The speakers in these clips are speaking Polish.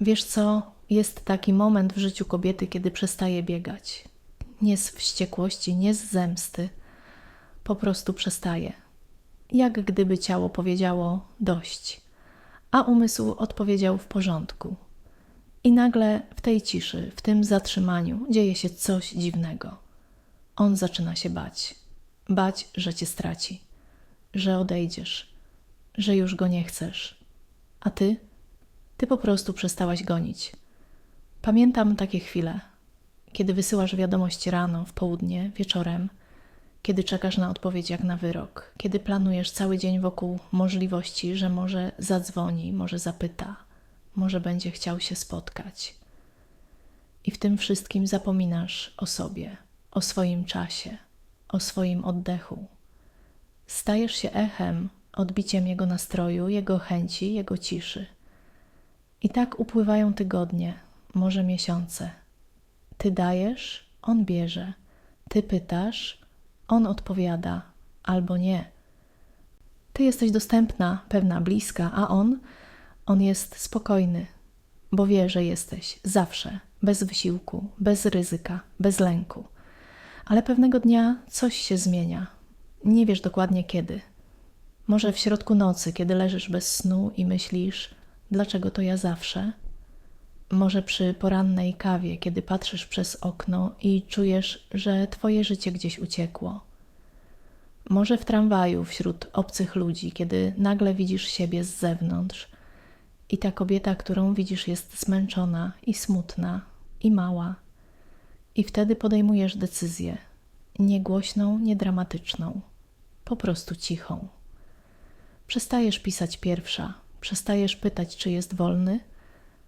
Wiesz co, jest taki moment w życiu kobiety, kiedy przestaje biegać. Nie z wściekłości, nie z zemsty. Po prostu przestaje. Jak gdyby ciało powiedziało dość, a umysł odpowiedział w porządku. I nagle w tej ciszy, w tym zatrzymaniu dzieje się coś dziwnego. On zaczyna się bać. Bać, że cię straci, że odejdziesz, że już go nie chcesz. A ty? Ty po prostu przestałaś gonić. Pamiętam takie chwile, kiedy wysyłasz wiadomość rano, w południe, wieczorem, kiedy czekasz na odpowiedź jak na wyrok, kiedy planujesz cały dzień wokół możliwości, że może zadzwoni, może zapyta, może będzie chciał się spotkać. I w tym wszystkim zapominasz o sobie, o swoim czasie, o swoim oddechu. Stajesz się echem, odbiciem jego nastroju, jego chęci, jego ciszy. I tak upływają tygodnie, może miesiące. Ty dajesz, on bierze. Ty pytasz, on odpowiada, albo nie. Ty jesteś dostępna, pewna, bliska, a on, on jest spokojny, bo wie, że jesteś zawsze, bez wysiłku, bez ryzyka, bez lęku. Ale pewnego dnia coś się zmienia. Nie wiesz dokładnie kiedy. Może w środku nocy, kiedy leżysz bez snu i myślisz, dlaczego to ja zawsze? Może przy porannej kawie, kiedy patrzysz przez okno i czujesz, że twoje życie gdzieś uciekło. Może w tramwaju wśród obcych ludzi, kiedy nagle widzisz siebie z zewnątrz i ta kobieta, którą widzisz, jest zmęczona i smutna i mała. I wtedy podejmujesz decyzję, nie głośną, nie dramatyczną, po prostu cichą. Przestajesz pisać pierwsza, przestajesz pytać, czy jest wolny,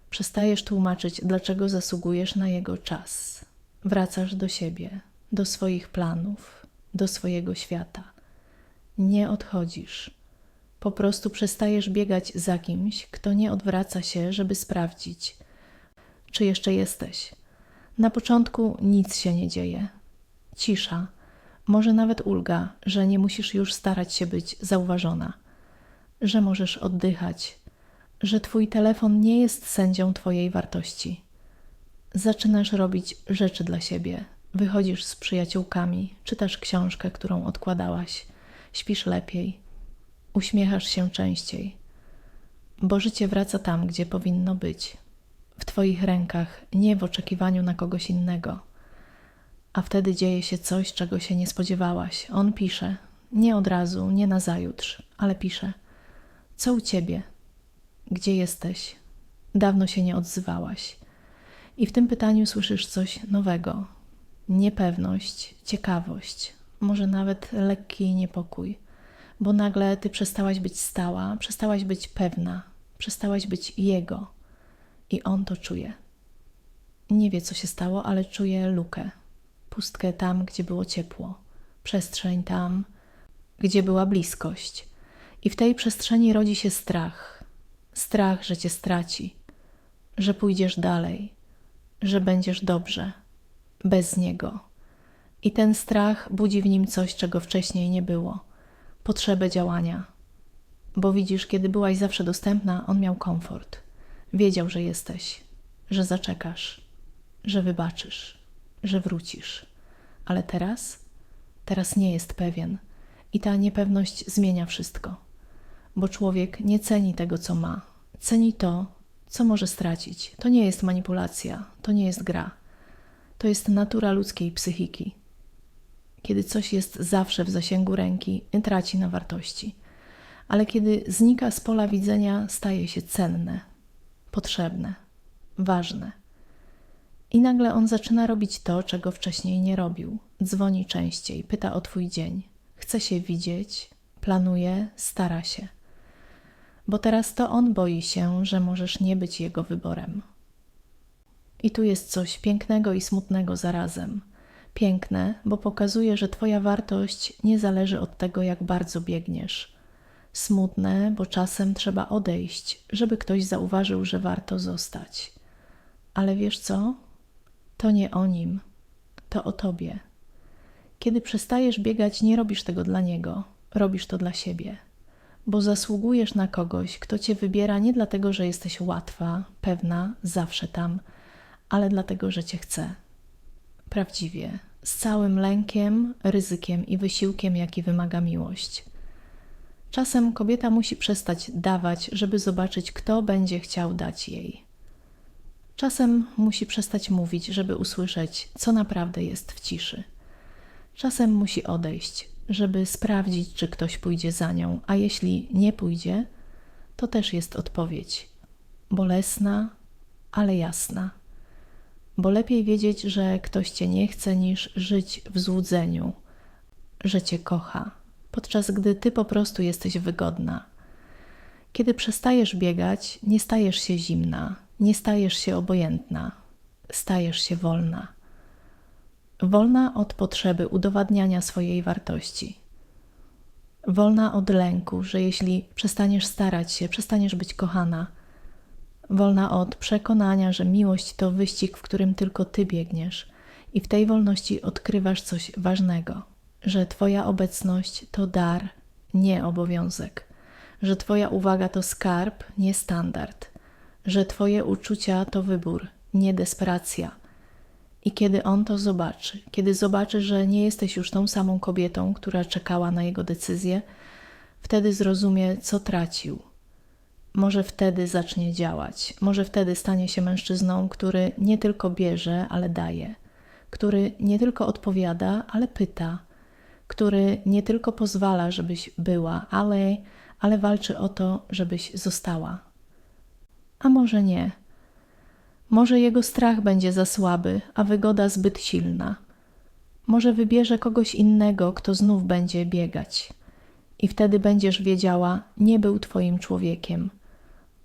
przestajesz tłumaczyć, dlaczego zasługujesz na jego czas. Wracasz do siebie, do swoich planów, do swojego świata. Nie odchodzisz. Po prostu przestajesz biegać za kimś, kto nie odwraca się, żeby sprawdzić, czy jeszcze jesteś. Na początku nic się nie dzieje. Cisza, może nawet ulga, że nie musisz już starać się być zauważona, że możesz oddychać, że twój telefon nie jest sędzią twojej wartości. Zaczynasz robić rzeczy dla siebie. Wychodzisz z przyjaciółkami, czytasz książkę, którą odkładałaś, śpisz lepiej, uśmiechasz się częściej, bo życie wraca tam, gdzie powinno być w Twoich rękach, nie w oczekiwaniu na kogoś innego. A wtedy dzieje się coś, czego się nie spodziewałaś. On pisze, nie od razu, nie na zajutrz, ale pisze: Co u ciebie? Gdzie jesteś? Dawno się nie odzywałaś. I w tym pytaniu słyszysz coś nowego: niepewność, ciekawość, może nawet lekki niepokój, bo nagle ty przestałaś być stała, przestałaś być pewna, przestałaś być jego i on to czuje. Nie wie, co się stało, ale czuje lukę, pustkę tam, gdzie było ciepło, przestrzeń tam, gdzie była bliskość. I w tej przestrzeni rodzi się strach. Strach, że cię straci, że pójdziesz dalej, że będziesz dobrze, bez niego. I ten strach budzi w nim coś, czego wcześniej nie było. Potrzebę działania. Bo widzisz, kiedy byłaś zawsze dostępna, on miał komfort. Wiedział, że jesteś, że zaczekasz, że wybaczysz, że wrócisz. Ale teraz, teraz nie jest pewien. I ta niepewność zmienia wszystko, bo człowiek nie ceni tego, co ma, ceni to, co może stracić. To nie jest manipulacja, to nie jest gra. To jest natura ludzkiej psychiki. Kiedy coś jest zawsze w zasięgu ręki, traci na wartości, ale kiedy znika z pola widzenia, staje się cenne, potrzebne, ważne. I nagle on zaczyna robić to, czego wcześniej nie robił. Dzwoni częściej, pyta o twój dzień, chce się widzieć, planuje, stara się. Bo teraz to on boi się, że możesz nie być jego wyborem. I tu jest coś pięknego i smutnego zarazem. Piękne, bo pokazuje, że Twoja wartość nie zależy od tego, jak bardzo biegniesz. Smutne, bo czasem trzeba odejść, żeby ktoś zauważył, że warto zostać. Ale wiesz co? To nie o nim, to o tobie. Kiedy przestajesz biegać, nie robisz tego dla niego, robisz to dla siebie, bo zasługujesz na kogoś, kto cię wybiera nie dlatego, że jesteś łatwa, pewna, zawsze tam, ale dlatego, że cię chce. Prawdziwie, z całym lękiem, ryzykiem i wysiłkiem, jaki wymaga miłość. Czasem kobieta musi przestać dawać, żeby zobaczyć, kto będzie chciał dać jej. Czasem musi przestać mówić, żeby usłyszeć, co naprawdę jest w ciszy. Czasem musi odejść, żeby sprawdzić, czy ktoś pójdzie za nią, a jeśli nie pójdzie, to też jest odpowiedź. Bolesna, ale jasna. Bo lepiej wiedzieć, że ktoś cię nie chce, niż żyć w złudzeniu, że cię kocha, podczas gdy ty po prostu jesteś wygodna. Kiedy przestajesz biegać, nie stajesz się zimna, nie stajesz się obojętna, stajesz się wolna wolna od potrzeby udowadniania swojej wartości. Wolna od lęku, że jeśli przestaniesz starać się, przestaniesz być kochana. Wolna od przekonania, że miłość to wyścig, w którym tylko ty biegniesz, i w tej wolności odkrywasz coś ważnego, że Twoja obecność to dar, nie obowiązek, że Twoja uwaga to skarb, nie standard, że Twoje uczucia to wybór, nie desperacja i kiedy on to zobaczy, kiedy zobaczy, że nie jesteś już tą samą kobietą, która czekała na jego decyzję, wtedy zrozumie, co tracił. Może wtedy zacznie działać, może wtedy stanie się mężczyzną, który nie tylko bierze, ale daje, który nie tylko odpowiada, ale pyta, który nie tylko pozwala, żebyś była, ale, ale walczy o to, żebyś została. A może nie może jego strach będzie za słaby, a wygoda zbyt silna. Może wybierze kogoś innego, kto znów będzie biegać. I wtedy będziesz wiedziała, nie był twoim człowiekiem,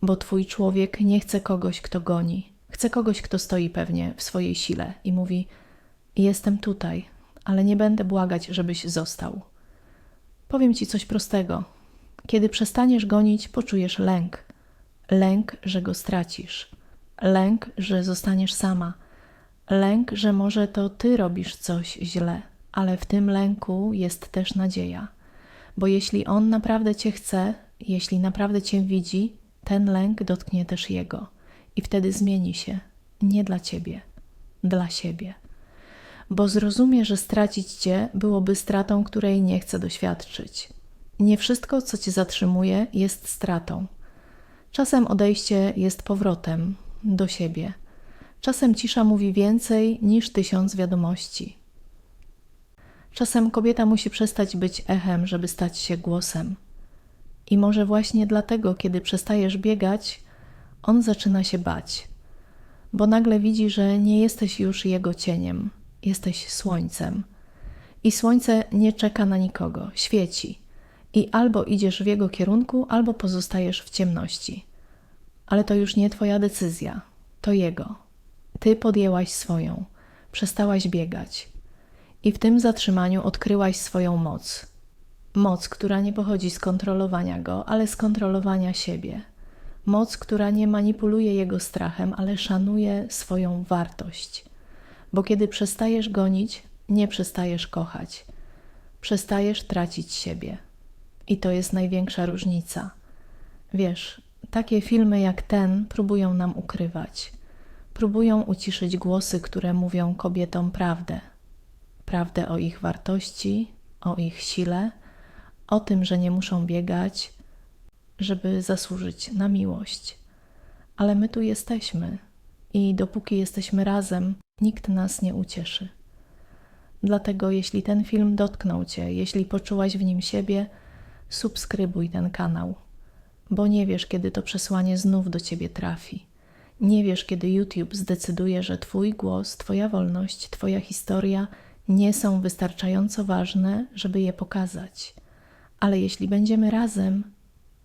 bo twój człowiek nie chce kogoś, kto goni. Chce kogoś, kto stoi pewnie w swojej sile i mówi: Jestem tutaj, ale nie będę błagać, żebyś został. Powiem ci coś prostego. Kiedy przestaniesz gonić, poczujesz lęk. Lęk, że go stracisz lęk, że zostaniesz sama, lęk, że może to ty robisz coś źle, ale w tym lęku jest też nadzieja, bo jeśli on naprawdę cię chce, jeśli naprawdę cię widzi, ten lęk dotknie też jego i wtedy zmieni się nie dla ciebie, dla siebie. Bo zrozumie, że stracić cię byłoby stratą, której nie chce doświadczyć. Nie wszystko, co cię zatrzymuje, jest stratą. Czasem odejście jest powrotem, do siebie. Czasem cisza mówi więcej niż tysiąc wiadomości. Czasem kobieta musi przestać być echem, żeby stać się głosem. I może właśnie dlatego, kiedy przestajesz biegać, on zaczyna się bać, bo nagle widzi, że nie jesteś już jego cieniem, jesteś słońcem. I słońce nie czeka na nikogo, świeci. I albo idziesz w jego kierunku, albo pozostajesz w ciemności ale to już nie Twoja decyzja, to Jego. Ty podjęłaś swoją, przestałaś biegać i w tym zatrzymaniu odkryłaś swoją moc. Moc, która nie pochodzi z kontrolowania Go, ale z kontrolowania siebie. Moc, która nie manipuluje Jego strachem, ale szanuje swoją wartość. Bo kiedy przestajesz gonić, nie przestajesz kochać. Przestajesz tracić siebie. I to jest największa różnica. Wiesz, takie filmy jak ten próbują nam ukrywać. Próbują uciszyć głosy, które mówią kobietom prawdę. Prawdę o ich wartości, o ich sile, o tym, że nie muszą biegać, żeby zasłużyć na miłość. Ale my tu jesteśmy i dopóki jesteśmy razem, nikt nas nie ucieszy. Dlatego, jeśli ten film dotknął Cię, jeśli poczułaś w nim siebie, subskrybuj ten kanał bo nie wiesz, kiedy to przesłanie znów do ciebie trafi. Nie wiesz, kiedy YouTube zdecyduje, że Twój głos, Twoja wolność, Twoja historia nie są wystarczająco ważne, żeby je pokazać. Ale jeśli będziemy razem,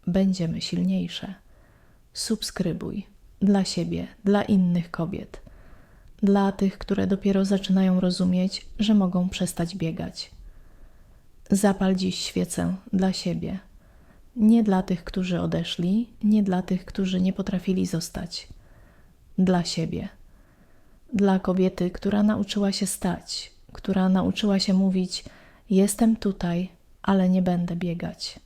będziemy silniejsze. Subskrybuj dla siebie, dla innych kobiet, dla tych, które dopiero zaczynają rozumieć, że mogą przestać biegać. Zapal dziś świecę dla siebie nie dla tych, którzy odeszli, nie dla tych, którzy nie potrafili zostać. Dla siebie. Dla kobiety, która nauczyła się stać, która nauczyła się mówić: Jestem tutaj, ale nie będę biegać.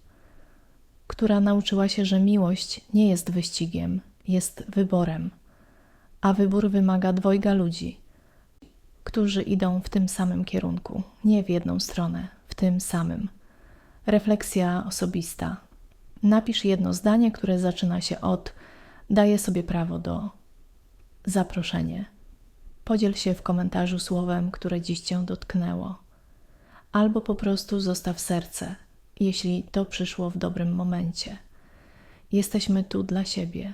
która nauczyła się, że miłość nie jest wyścigiem, jest wyborem, a wybór wymaga dwojga ludzi, którzy idą w tym samym kierunku, nie w jedną stronę, w tym samym. Refleksja osobista. Napisz jedno zdanie, które zaczyna się od daję sobie prawo do zaproszenie. Podziel się w komentarzu słowem, które dziś cię dotknęło, albo po prostu zostaw serce, jeśli to przyszło w dobrym momencie. Jesteśmy tu dla siebie,